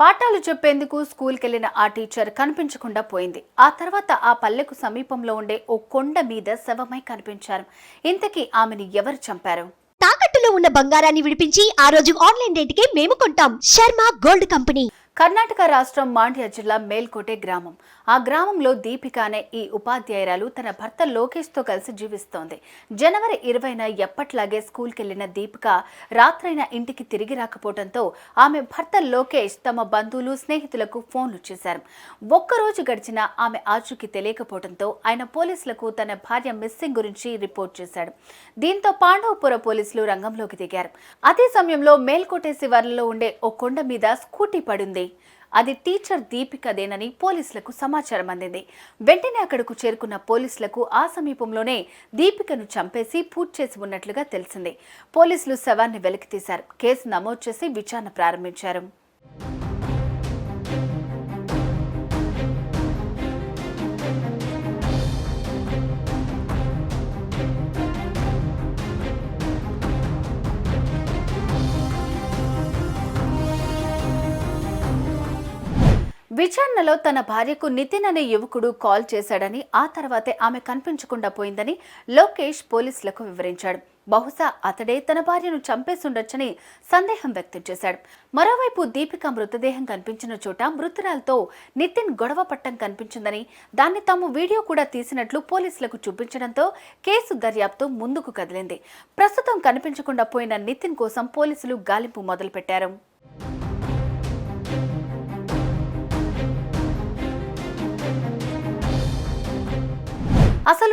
పాఠాలు చెప్పేందుకు స్కూల్కెళ్ళిన ఆ టీచర్ కనిపించకుండా పోయింది. ఆ తర్వాత ఆ పల్లెకు సమీపంలో ఉండే ఓ కొండ మీద శవమై కనిపించారు. ఇంతకీ ఆమెను ఎవరు చంపారు? తాకట్టులో ఉన్న బంగారాన్ని విడిపించి ఆ రోజు ఆన్లైన్ రేటుకే మేము కొంటాం. Sharma gold company. కర్ణాటక రాష్ట్రం మాండ్య జిల్లా మేల్కోటే గ్రామం. ఆ గ్రామంలో దీపిక అనే ఈ ఉపాధ్యాయురాలు తన భర్త లోకేష్తో కలిసి జీవిస్తోంది. జనవరి ఇరవైన ఎప్పట్లాగే స్కూల్కెళ్ళిన దీపిక రాత్రైన ఇంటికి తిరిగి రాకపోవడంతో ఆమె భర్త లోకేష్ తమ బంధువులు స్నేహితులకు ఫోన్లు చేశారు. ఒక్కరోజు గడిచిన ఆమె ఆచూకీ తెలియకపోవడంతో ఆయన పోలీసులకు తన భార్య మిస్సింగ్ గురించి రిపోర్ట్ చేశాడు. దీంతో పాండవపుర పోలీసులు రంగంలోకి దిగారు. అదే సమయంలో మేల్కోటే శివార్లలో ఉండే ఓ కొండ మీద స్కూటీ పడింది అది టీచర్ దీపికదేనని పోలీసులకు సమాచారం అందింది. వెంటనే అక్కడకు చేరుకున్న పోలీసులకు ఆ సమీపంలోనే దీపికను చంపేసి పూర్తి చేసి ఉన్నట్లుగా తెలిసింది. పోలీసులు శవాన్ని వెలికితీశారు. కేసు నమోదు చేసి విచారణ ప్రారంభించారు. విచారణలో తన భార్యకు నితిన్ అనే యువకుడు కాల్ చేశాడని ఆ తర్వాతే ఆమె కనిపించకుండా పోయిందని లోకేష్ పోలీసులకు వివరించాడు. బహుశా అతడే తన భార్యను చంపేసుండొచ్చని సందేహం వ్యక్తం చేశాడు. మరోవైపు దీపిక మృతదేహం కనిపించిన చోట మృతురాలతో నితిన్ గొడవ పట్టం కనిపించిందని దాన్ని తాము వీడియో కూడా తీసినట్లు పోలీసులకు చూపించడంతో కేసు దర్యాప్తు ముందుకు కదిలింది. ప్రస్తుతం కనిపించకుండా పోయిన నితిన్ కోసం పోలీసులు గాలింపు మొదలుపెట్టారు.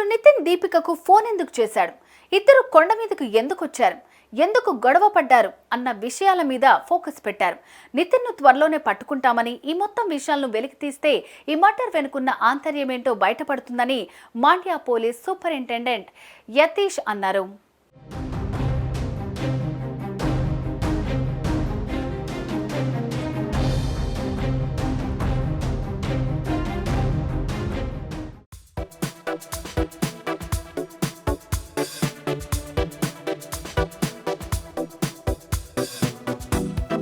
నితిన్ దీపికకు ఫోన్ ఎందుకు చేశాడు? ఇద్దరు కొండ మీదకు ఎందుకు వచ్చారు? ఎందుకు గొడవ పడ్డారు? అన్న విషయాల మీద ఫోకస్ పెట్టారు. నితిన్ను త్వరలోనే పట్టుకుంటామని ఈ మొత్తం విషయాలను వెలికి తీస్తే ఈ మర్డర్ వెనుకున్న ఆంతర్యమేంటో బయటపడుతుందని మాండ్యా పోలీస్ సూపరింటెండెంట్ యతీష్ అన్నారు.